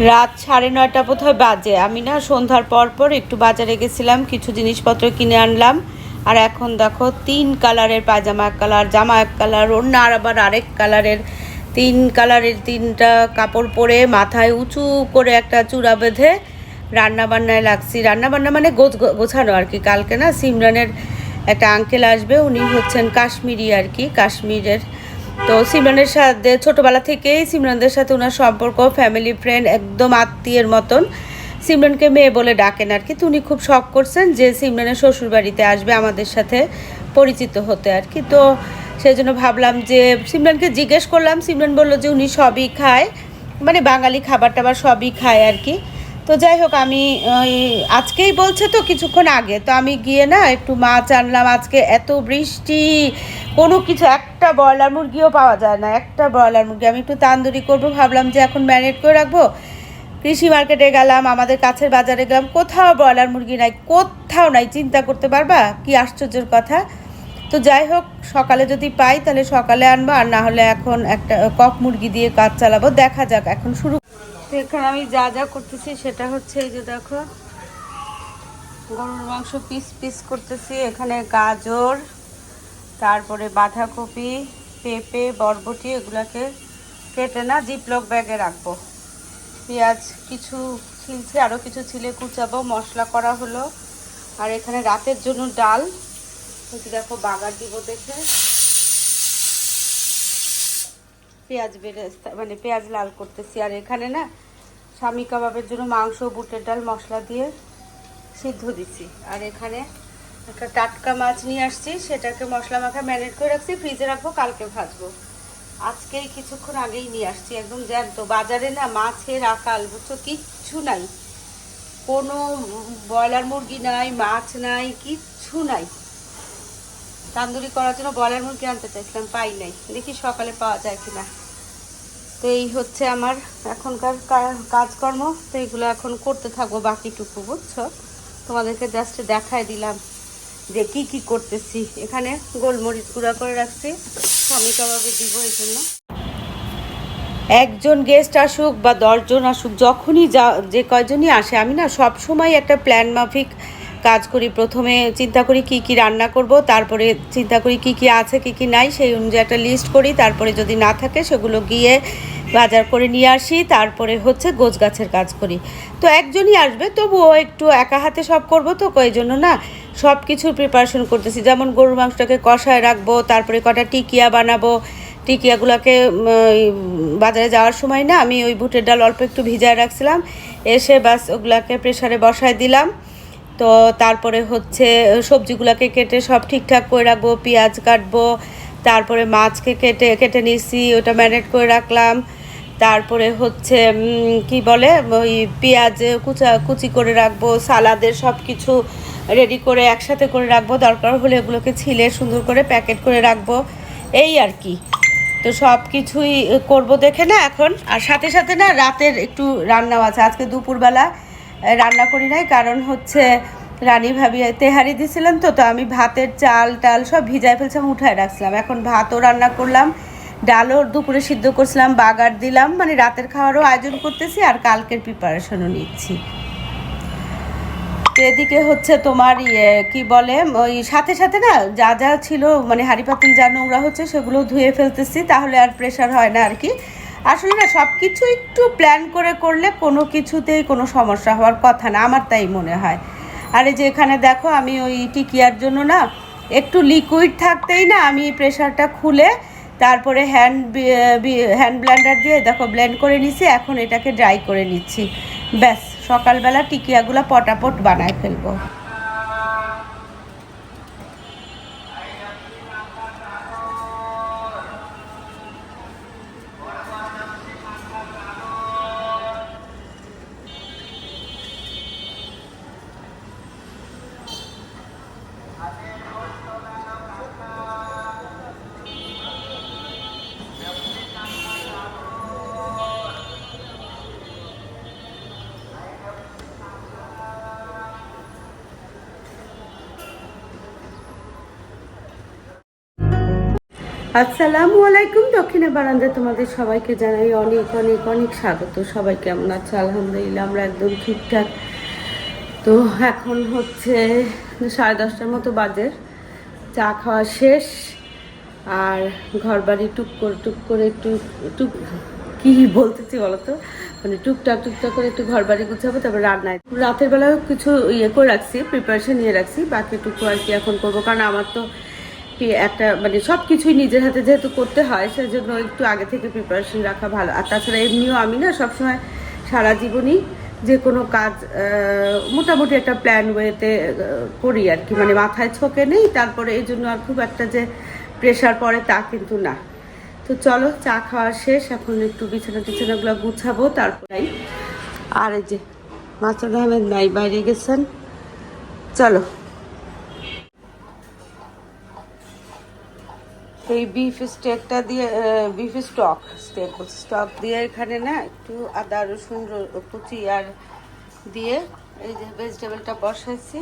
রাত সাড়ে নয়টা বোধহয় বাজে। আমি না সন্ধ্যার পর পর একটু বাজারে গেছিলাম, কিছু জিনিসপত্র কিনে আনলাম। আর এখন দেখো, তিন কালারের পায়জামা এক কালার, জামা এক কালার অন্য আর আবার আরেক কালারের। তিন কালারের তিনটা কাপড় পরে মাথায় উঁচু করে একটা চূড়া বেঁধে রান্নাবান্নায় লাগছি। রান্নাবান্না মানে গোছ গোছানো আর কি। কালকে না সিমরানের একটা আঙ্কেল আসবে, উনি হচ্ছেন কাশ্মীরি আর কি, কাশ্মীরের তো সিমরানের সাথে, ছোটোবেলা থেকেই সিমরানদের সাথে ওনার সম্পর্ক ফ্যামিলি ফ্রেন্ড একদম আত্মীয়ের মতন। সিমরানকে মেয়ে বলে ডাকেন আর কি। তো উনি খুব শখ করছেন যে সিমরানের শ্বশুর বাড়িতে আসবে আমাদের সাথে পরিচিত হতে আর কি। তো সেই জন্য ভাবলাম যে সিমরানকে জিজ্ঞেস করলাম। সিমরান বলল যে উনি সবই খায় মানে বাঙালি খাবার টাবার সবই খায় আর কি। তো যাই হোক, আমি, ওই, আজকেই বলছে তো কিছুক্ষণ আগে, তো আমি গিয়ে না একটু মাছ আনলাম। আজকে এত বৃষ্টি, কোনো কিছু, একটা ব্রয়লার মুরগিও পাওয়া যায় না, একটা ব্রয়লার মুরগি। আমি একটু তান্দুরি করব, ভাবলাম যে এখন ম্যারিনেট করে রাখব। কৃষি মার্কেটে গেলাম, আমাদের কাছের বাজারে গেলাম, কোথাও ব্রয়লার মুরগি নাই, কোথাও নাই, চিন্তা করতে পারবা? কি আশ্চর্যের কথা। তো যাই হোক, সকালে যদি পাই তাহলে সকালে আনব, আর না হলে এখন একটা কক মুরগি দিয়ে কাজ চালাবো, দেখা যাক, এখন শুরু তো এখানে আমি যা যা করতেছি সেটা হচ্ছে এই যে দেখো। গরুর মাংস পিস পিস করতেছি, এখানে গাজর, তারপরে বাঁধাকপি, পেঁপে, বরবটি এগুলাকে কেটে না জিপলক ব্যাগে রাখব। পেঁয়াজ কিছু ছিলছে আরও কিছু ছিলে কুচাবো, মশলা করা হলো। আর এখানে রাতের জন্য ডাল। দেখো, বাগার দিব দেখে। পেঁয়াজ বেড়ে মানে পেঁয়াজ লাল করতেছি। আর এখানে না স্বামী কাবাবের জন্য মাংস, বুটের ডাল, মশলা দিয়ে সিদ্ধ দিছি। আর এখানে একটা টাটকা মাছ নিয়ে আসছি। সেটাকে মশলা মাখা ম্যারিনেট করে রাখছি। ফ্রিজে রাখব, কালকে ভাজবো। আজকেই কিছুক্ষণ আগেই নিয়ে আসছি, একদম জ্যান্ত। বাজারে না মাছের আকাল, বুঝছ? কিচ্ছু নাই। কোনো ব্রয়লার মুরগি নাই, মাছ নাই, কিচ্ছু নাই। তান্দুরি করার জন্য ব্রয়লার মুরগি আনতে চাইছিলাম, পাই নাই। দেখি সকালে পাওয়া যায় কিনা। তো এই হচ্ছে আমার এখনকার কাজকর্ম। তো এগুলো এখন করতে থাকব বাকিটুকু, বুঝছ? তোমাদেরকে জাস্ট দেখায় দিলাম যে কি কি করতেছি। এখানে গোলমরিচ গুঁড়া করে রাখছি। স্বামী কাবাবে দিব এই জন্য। একজন গেস্ট আসুক বা দশজন আসুক, যখনই যা, যে কয়জনই আসে, আমি না সব সময় একটা প্ল্যান মাফিক কাজ করি। প্রথমে চিন্তা করি কি কি রান্না করব, তারপরে চিন্তা করি কি কি আছে, কি কি নাই, সেই অনুযায়ী একটা লিস্ট করি। তারপরে যদি না থাকে, সেগুলো গিয়ে বাজার করে নিয়ে আসি, তারপরে হচ্ছে গোছ গাছের কাজ করি। তো একজনই আসবে, তবুও একটু একা হাতে সব করব তো এই জন্য না? সব কিছুর প্রিপারেশন করতেছি, যেমন গরুর মাংসটাকে কষায় রাখব, তারপরে কটা টিকিয়া বানাবো। টিকিয়াগুলোকে বাজারে যাওয়ার সময় না, আমি ওই বুটের ডাল অল্প একটু ভিজায় রাখছিলাম, এসে বাস ওগুলাকে প্রেসারে বসায় দিলাম। তো তারপরে হচ্ছে, সবজিগুলোকে কেটে সব ঠিকঠাক করে রাখব, পেঁয়াজ কাটবো, তারপরে মাছকে কেটে কেটে নিয়েছি ওটা ম্যারিনেট করে রাখলাম। তারপরে হচ্ছে কি বলে, ওই পেঁয়াজ কুচা, কুচি করে রাখব, সালাদের সব কিছু রেডি করে একসাথে করে রাখব, দরকার হলে এগুলোকে ছিলে সুন্দর করে প্যাকেট করে রাখব, এই আর কি। তো সব কিছুই করব দেখে না এখন। আর সাথে সাথে না রাতের একটু রান্নাও আছে। আজকে দুপুরবেলা রান্না করি নাই, কারণ হচ্ছে রানী ভাবি তেহারি দিছিলেন তো তো আমি ভাতের চাল টাল সব ভিজায় ফেলছিলাম, উঠায় রাখছিলাম। এখন ভাতও রান্না করলাম ডালও দুপুরে সিদ্ধ করছিলাম, বাগার দিলাম মানে রাতের খাওয়ারও আয়োজন করতেছি আর কালকের প্রিপারেশনও নিচ্ছি। এদিকে হচ্ছে তোমার ইয়ে কি বলে, ওই সাথে সাথে না যা যা ছিল মানে হাঁড়ি পাতিল যা নোংরা হচ্ছে সেগুলো ধুয়ে ফেলতেছি, তাহলে আর প্রেশার হয় না আর কি আসলে না সব কিছু একটু প্ল্যান করে করলে কোনো কিছুতেই কোনো সমস্যা হওয়ার কথা না, আমার তাই মনে হয়। আর এই যে এখানে দেখো, আমি ওই টিকিয়ার জন্য না একটু লিকুইড থাকতেই না আমি প্রেশারটা খুলে তারপরে হ্যান্ড হ্যান্ড ব্লেন্ডার দিয়ে দেখো ব্লেন্ড করে নিছি, এখন এটাকে ড্রাই করে নিচ্ছি। ব্যাস, সকালবেলা টিকিয়াগুলো পটাপট বানায় ফেলব। আসসালামু আলাইকুম, দক্ষিণে বারান্দায় তোমাদের সবাইকে জানাই অনেক অনেক অনেক স্বাগত। সবাই কেমন আছে? আলহামদুলিল্লাহ, আমরা একদম ঠিকঠাক। তো এখন হচ্ছে সাড়ে দশটার মতো বাজে। চা খাওয়া শেষ, আর ঘর বাড়ি টুক করে টুক করে একটু, টুক, কি বলতেছি বলো তো মানে টুকটাক টুকটাক করে একটু ঘর বাড়ি গুছাবো, তারপর রান্নায়। রাতের বেলা কিছু ইয়ে করে রাখছি প্রিপারেশন নিয়ে রাখছি, বাকিটুকু আর কি এখন করব। কারণ আমার তো একটা মানে সব কিছুই নিজের হাতে যেহেতু করতে হয়, সেজন্য একটু আগে থেকে প্রিপারেশন রাখা ভালো। আর তাছাড়া এমনিও আমি না সবসময় সারা জীবনই যে কোনো কাজ মোটামুটি একটা প্ল্যান ওয়েতে করি আর কি। মানে মাথায় ছোকে নেই, তারপরে এই জন্য আর খুব একটা যে প্রেশার পড়ে তা কিন্তু না। তো চলো, চা খাওয়া শেষ, এখন একটু বিছানা টিছানাগুলো গুছাবো তারপরেই আর এই যে মাসুদ আহমেদ নাই, বাইরে গেছেন। চলো। এই বিফ স্টেকটা দিয়ে বিফ স্টক স্টেক স্টক দিয়ে এখানে না একটু আদা, রসুন কুচি আর দিয়ে এই যে ভেজিটেবলটা বসাইছি।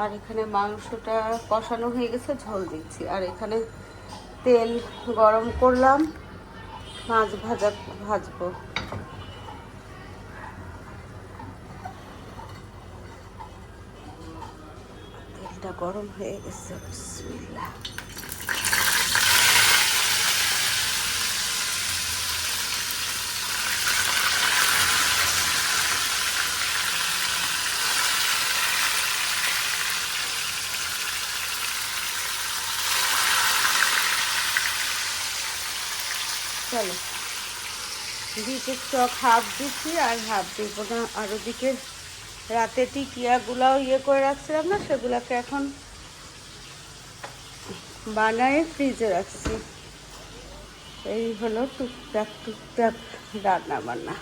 আর এখানে মাংসটা কষানো হয়ে গেছে, ঝোল দিচ্ছি। আর এখানে তেল গরম করলাম, মাছ ভাজা, ভাজবো। তেলটা গরম হয়ে গেছে, বিসমিল্লাহ চলো বিফ স্টক হাফ দিচ্ছি আর হাফ দিব না। আর ওদিকে রাতে টিকিয়াগুলাও ইয়ে করে রাখছিলাম না, সেগুলোকে এখন বানায় ফ্রিজে রাখছি। এই হলো টুকটাক টুকটাক রান্না বান্না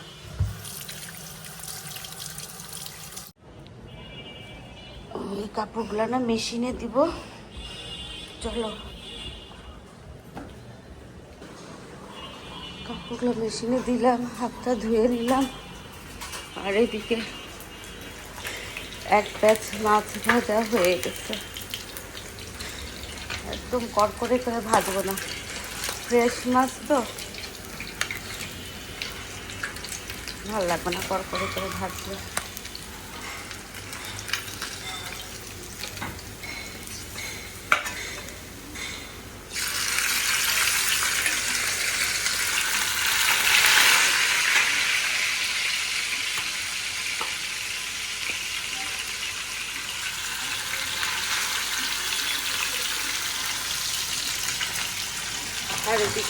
এই কাপড়গুলো না মেশিনে দিব। চলো। কাপড়গুলো মেশিনে দিলাম, হাতটা ধুয়ে নিলাম। আর এদিকে এক প্যাচ মাছ ভাজা হয়ে গেছে। একদম কড়কড়ে করে ভাজবো না। ফ্রেশ মাছ তো। ভালো লাগবে না কড়কড়ে করে ভাজলে।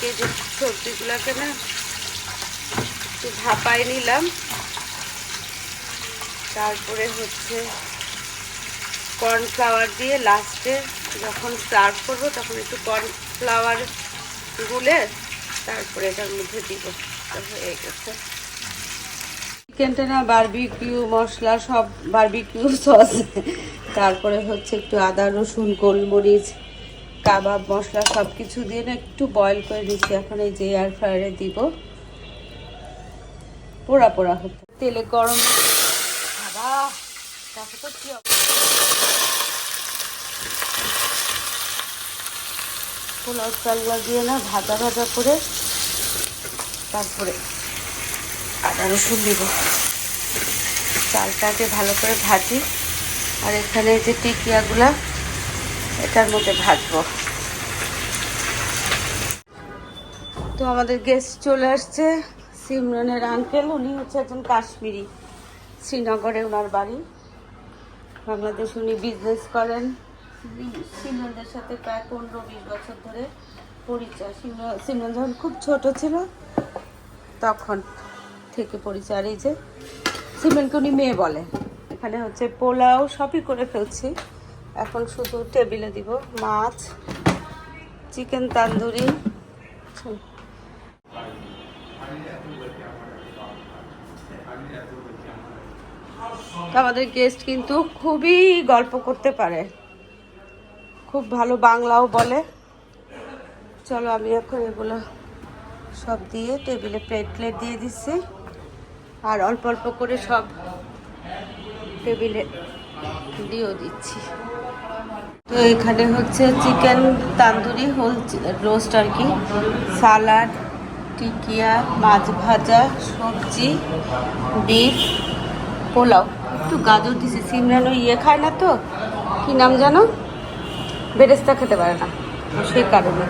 এদিকে যে সবজিগুলোকে না একটু ভাপাই নিলাম। তারপরে হচ্ছে কর্নফ্লাওয়ার দিয়ে লাস্টে যখন সার্ভ করব তখন একটু কর্নফ্লাওয়ার গুলে তারপরে এটার মধ্যে দিব। হয়ে গেছে। চিকেনটা না বারবিকিউ মশলা সব বারবিকিউ সস তারপরে হচ্ছে একটু আদা, রসুন, গোলমরিচ কাবাব, মশলা সব কিছু দিয়ে না একটু বয়েল করে দিচ্ছি এখন এই যে এয়ার ফ্রায়ারে দিব। পোড়া পোড়া হচ্ছে। তেলে গরম বাবা পোলাও চালগুলো দিয়ে না ভাজা ভাজা করে তারপরে আদা রসুন দিব। চালটাকে ভালো করে ভাজি। আর এখানে যে টিকিয়াগুলা এটার মধ্যে ভাজবো। তো আমাদের গেস্ট চলে আসছে, সিমরনের আঙ্কেল উনি হচ্ছে একজন কাশ্মীরি, শ্রীনগরে ওনার বাড়ি। বাংলাদেশ উনি বিজনেস করেন। সিমরনদের সাথে প্রায় পনেরো বিশ বছর ধরে পরিচয়। সিমরন যখন খুব ছোট ছিল, তখন থেকে পরিচয়। আর এই যে, সিমরনকে উনি মেয়ে বলে। এখানে হচ্ছে পোলাও সবই করে ফেলছি। এখন শুধু টেবিলে দিব মাছ, চিকেন তান্দুরি। আমাদের গেস্ট কিন্তু খুবই গল্প করতে পারে। খুব ভালো বাংলাও বলে। চলো আমি এখন এগুলো সব দিয়ে টেবিলে প্লেট প্লেট দিয়ে দিচ্ছি। আর অল্প অল্প করে সব টেবিলে দিয়েও দিচ্ছি। তো এখানে হচ্ছে চিকেন তান্দুরি হোল রোস্ট আর কি। সালাড টিকিয়া, মাছ ভাজা, সবজি বিফ পোলাও। একটু গাজর দিছে সিমরান ইয়ে খায় না তো, কি নাম জানো বেরেস্তা খেতে পারে না, সেই কারণে।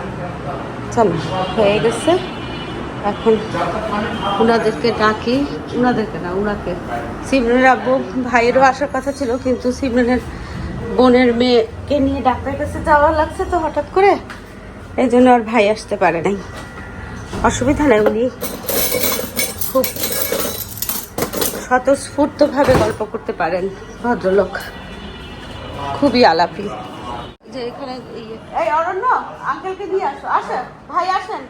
চলো, হয়ে গেছে। এখন ওনাদেরকে ডাকি ওনাদেরকে না ওনাকে সিমরানের আব্বু ভাইয়েরও আসার কথা ছিল, কিন্তু সিমরানের বোনের মেয়েকে নিয়ে ডাক্তারের কাছে যাওয়া লাগছে তো হঠাৎ করে। এই জন্য আর ভাই আসতে পারে নাই। অসুবিধা নেই উনি। খুব স্বতঃস্ফূর্তভাবে গল্প করতে পারেন ভদ্রলোক। খুবই আলাপি। যে এখানে এই অরণ্য, আঙ্কেলকে নিয়ে আসো। আসেন, ভাই আসেন।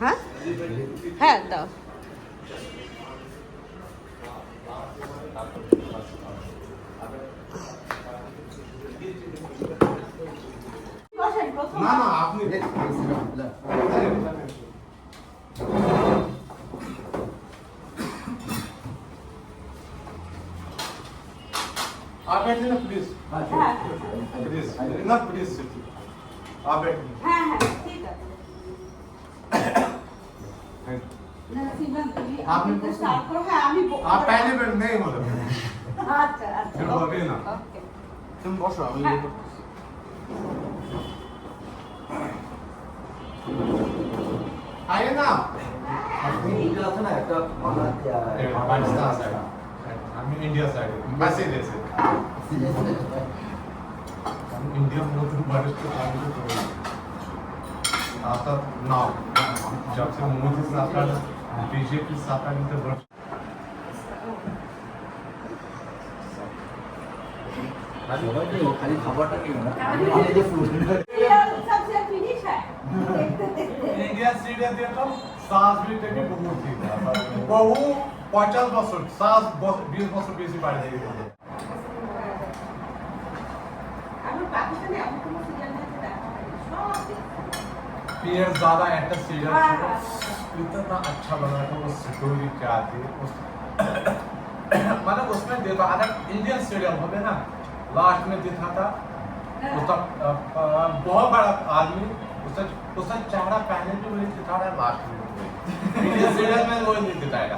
হ্যাঁ? হ্যাঁ দাও। না না আপনি आप बैठिए ना प्लीज হ্যাঁ प्लीज ना प्लीज आप बैठिए হ্যাঁ হ্যাঁ ঠিক আছে না, সিমরান, তুমি আপনি আপনি start করো। হ্যাঁ, আমি ব- आप पहले बैठ नहीं मतलब আচ্ছা, আচ্ছা, फिर okay, बोलिए ना। okay. तुम बसो আমি হ্যাঁ। आइए ना আছে না একটা पाकिस्तान साइड আমি ইন্ডিয়া সাইড বাসে গেছে इंडिया में तो बारिश तो पानी तो आता नाउ जब से मोदी सरकार बीजेपी सरकार ने तो बड़ा খালি খাবারটা কি না আমি যে ফুড सबसे finish है इंडिया स्टेडियम देखो सास भी टेके बहुत थी বহু পঞ্চাশ বছর সাত বছর বিশ বছর বেশি বাড়ি থেকে আমি পাকিস্তানে এমন কোনো সিরিয়াল দেখতে দেখা হয়নি সব দেখি। पीएम ज्यादा एक्टर सीरियल हाँ, हाँ, इतना अच्छा बना था वो स्टोरी क्या थी उस मतलब उसमें देखो अगर इंडियन स्टेडियम होते ना लास्ट में दिखा था उसका अ, अ, बहुत बड़ा आदमी उसका उसका चेहरा पहले भी वही दिखा रहा है लास्ट में भी वही। इंडियन स्टेडियम में वो नहीं दिखाएगा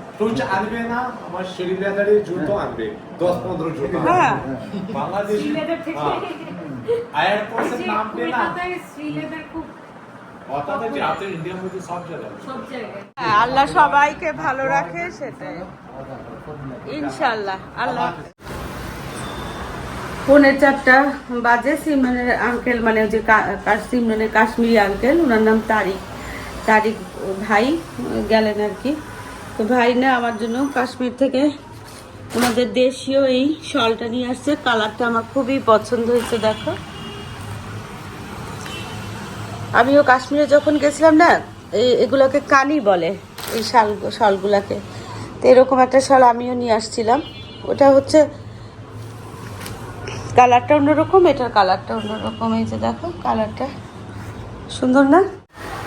সেল আনবে না আমার লেদারের জুতো আনবে দশ পনেরো জুতো হ্যাঁ। বাংলাদেশ এয়ারপোর্টের নাম পে না। অর্থাৎ যে আপনার ইন্ডিয়ার মধ্যে সব জায়গায়। হ্যাঁ, আল্লাহ সবাইকে ভালো রাখে সেটাই। ইনশাল্লাহ আল্লাহ পৌনে চারটা বাজে সিমরানের আঙ্কেল মানে ওই যে সিমরানের কাশ্মীরি আঙ্কেল ওনার নাম তারিক। তারিক ভাই গেলেন আর কি। তো ভাই না আমার জন্য কাশ্মীর থেকে ওনাদের দেশীয় এই শলটা নিয়ে আসছে। কালারটা আমার খুবই পছন্দ হয়েছে, দেখো। আমিও কাশ্মীরে যখন গেছিলাম না এগুলোকে কানি বলে, এই শাল, শালগুলাকে। তো এরকম একটা শাল আমিও নিয়ে আসছিলাম। ওটা হচ্ছে কালারটা অন্যরকম, এটার কালারটা অন্যরকম, এই যে দেখো, কালারটা। সুন্দর না?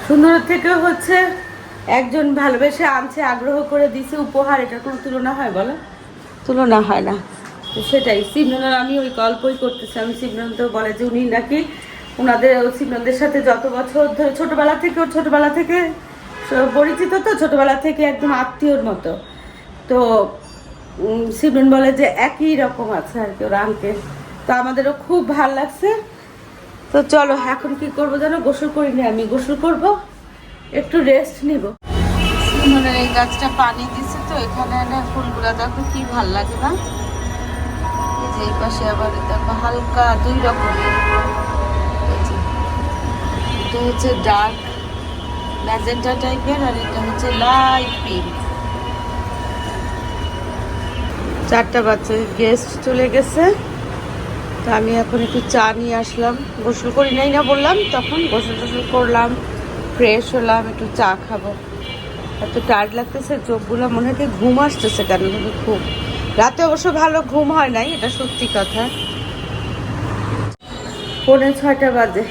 সুন্দর থেকে হচ্ছে একজন ভালোবেসে আনছে আগ্রহ করে দিছে উপহার এটার কোনো তুলনা হয় বলো? তুলনা হয় না। তো সেটাই সিমরনের আমি ওই গল্পই করতেছি। আমি সিমরন তো বলে যে উনি নাকি ওনাদের সিমরনদের সাথে যত বছর ধরে ছোটোবেলা থেকে ওর ছোটোবেলা থেকে পরিচিত তো ছোটোবেলা থেকে একদম আত্মীয়র মতো। তো সিমরন বলে যে একই রকম আছে আর কি ওর আঙ্কেল। তো আমাদেরও খুব ভালো লাগছে। তো চলো এখন কি করব জানো? গোসল করিনি আমি। গোসল করব? একটু রেস্ট নিব। মানে এই গাছটা পানি দিছে তো এখানে ফুলগুলো দেখো কি ভালো লাগে না। এই যে এই পাশে আবার দেখো হালকা দুই রকমের। এটা হচ্ছে ডার্ক ম্যাজেন্টা টাইপের আর এটা হচ্ছে লাইট পিঙ্ক চারটা বাচ্চা গেস্ট চলে গেছে। তো আমি এখন একটু চা নিয়ে আসলাম। গোসল করি নাই না বললাম তখন গোসল টোসল করলাম। ফ্রেশ হলাম, একটু চা খাব। এত টায়ার্ড লাগতেছে, চোখগুলো মনে হয় ঘুম আসতেছে কেন খুব। রাতে অবশ্য ভালো ঘুম হয় নাই, এটা সত্যি কথা। পৌনে ছয়টা বাজে।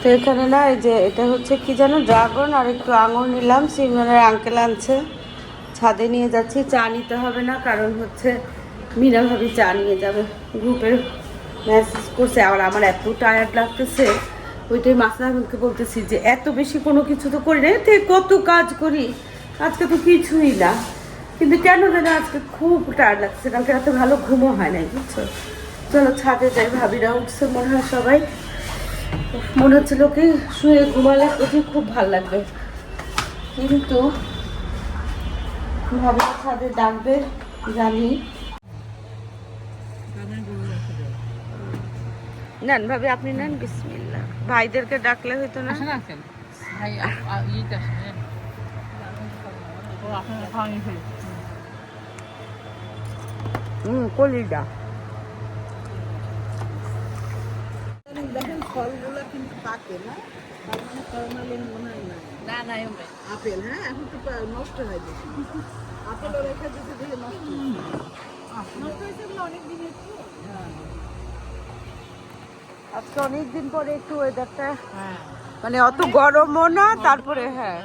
তো এখানে না, এই যে এটা হচ্ছে কি জানো ড্রাগন আর একটু আঙুর নিলাম সিমরানের আঙ্কেল আনছে। ছাদে নিয়ে যাচ্ছি, চা নিতে হবে না, কারণ হচ্ছে মিনা চা নিয়ে যাবে। গ্রুপের মেসেজ করছে, আর আমার এত টায়ার্ড লাগতেছে। ওইটাই মাসা আহমেদকে বলতেছি যে এত বেশি কোনো কিছু তো করি না এতে কত কাজ করি? আজকে তো কিছুই না। কিন্তু কেন যেন আজকে খুব টায়ার্ড লাগছে। কালকে রাতে ভালো ঘুমও হয় নাই, বুঝছ? চলো ছাদে যাই, ভাবিরা উঠছে মনে হয় সবাই। মনে হচ্ছিল কি শুয়ে ঘুমালে ওকে খুব ভালো লাগবে। কিন্তু ভাবি ছাদে ডাকবে, জানি। নেন ভাবি আপনি নেন বিসমিল্লা ভাইদেরকে ডাকলে হইতো না? ভাই হ্যাঁ। হুম কলিডা দেখেন ফলগুলো কিন্তু পাকে না? হয় না না আপেল হ্যাঁ? এখন তো নষ্ট হয় বেশি আপেলও রেখে দিতে দিলে নষ্ট হয়। নষ্ট হয়েছে অনেক দিনের তো। আজকে অনেক দিন পরে একটু ওয়েদারটা হ্যাঁ। মানে অত গরমও না তারপরে হ্যাঁ।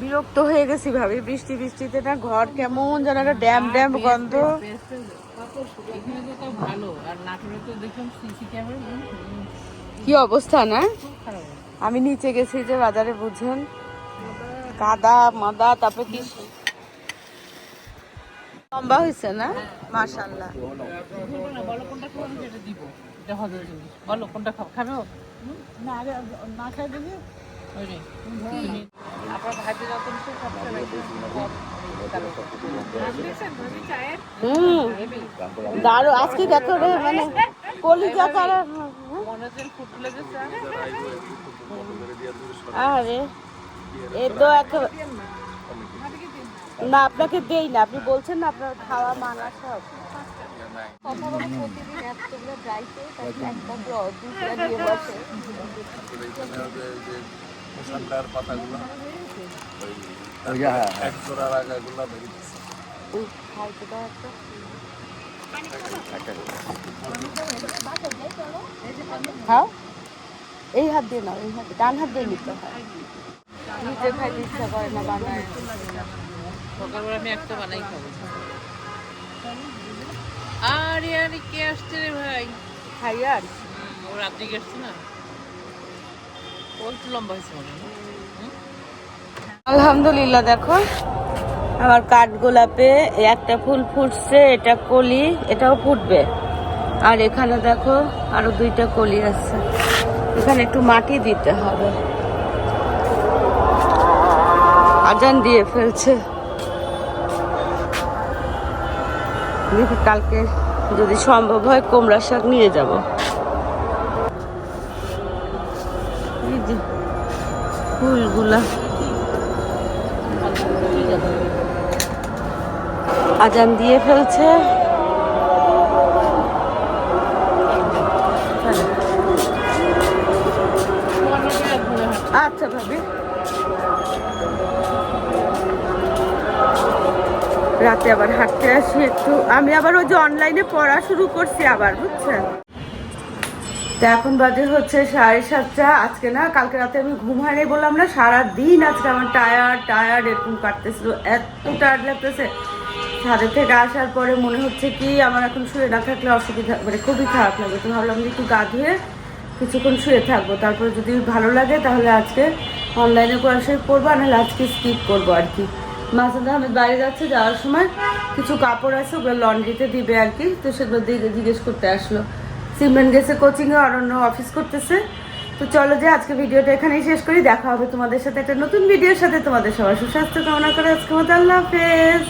বিরক্ত হয়ে গেছি ভাবি বৃষ্টি বৃষ্টিতে না ঘর কেমন যেন একটা ড্যাম ড্যাম গন্ধ। কি অবস্থা না। আমি নিচে গেছি যে বাজারে বুঝেন। কাদা মাদা তারপর কি? লম্বা হয়েছে না? মাশাল্লাহ বলো বলো কোনটা খাব আমি দিব এটা হবে বলো কোনটা খাব খাবে না আরে না খাই। হুম। দারু আজকে দেখো রে মানে কলিজা কারা আরে এ তো একেবারে না, আপনাকে দেই না। আপনি বলছেন না আপনার খাওয়া, মানা সব। এই হাত দিয়ে নাও, এই হাত। ডান হাত দিয়ে নিতে হয়। নিজে খাইতে ইচ্ছা করে না বানায় সকালবেলা আমি একটা বানাই খাব। আরে আরে কে আসছে রে ভাই? খাই আর হুম, ও রাত্রি আসছে না? ও একটু লম্বা হয়েছে মনে না? হুম? আলহামদুলিল্লাহ দেখো। আমার কাঠ গোলাপে একটা ফুল ফুটছে এটা কলি এটাও ফুটবে। আর এখানে দেখো আরও দুইটা কলি আছে। এখানে একটু মাটি দিতে হবে। আজান দিয়ে ফেলছে। দেখি কালকে যদি সম্ভব হয় কোমড়ার শাক নিয়ে যাব। ফুলগুলা। আজান দিয়ে ফেলছে। রাতে আবার হাঁটতে আসি একটু। আমি আবার ওই যে অনলাইনে পড়া শুরু করছি আবার, বুঝছেন? তো এখন বাজে হচ্ছে সাড়ে সাতটা। আজকে না, কালকে রাতে আমি ঘুম হয়নি বললাম না সারা দিন আজকে আমার টায়ার্ড টায়ার্ড এরকম কাটতেছিল। এত টায়ার্ড লাগতেছে। ছাদের থেকে আসার পরে মনে হচ্ছে কি, আমার এখন শুয়ে না থাকলে অসুবিধা মানে খুবই খারাপ লাগে। তো ভাবলাম যে একটু গা ধুয়ে কিছুক্ষণ শুয়ে থাকব। তারপরে যদি ভালো লাগে তাহলে আজকে অনলাইনে পড়াশোনা করব, আর নাহলে আজকে স্কিপ করব আর কি। মাসাদ আহমেদ বাইরে যাচ্ছে, যাওয়ার সময় কিছু কাপড় আছে, ওগুলো লন্ড্রিতে দিবে আর কি। তো সেগুলো দিয়ে জিজ্ঞেস করতে আসলো। সিমেন্ট গেছে কোচিংয়ে অরণ্য অফিস করতেছে। তো চলো যে, আজকে ভিডিওটা এখানেই শেষ করি। দেখা হবে তোমাদের সাথে একটা নতুন ভিডিওর সাথে। তোমাদের সবার সুস্বাস্থ্য কামনা করে আজকে মতো আল্লাহ হাফেজ।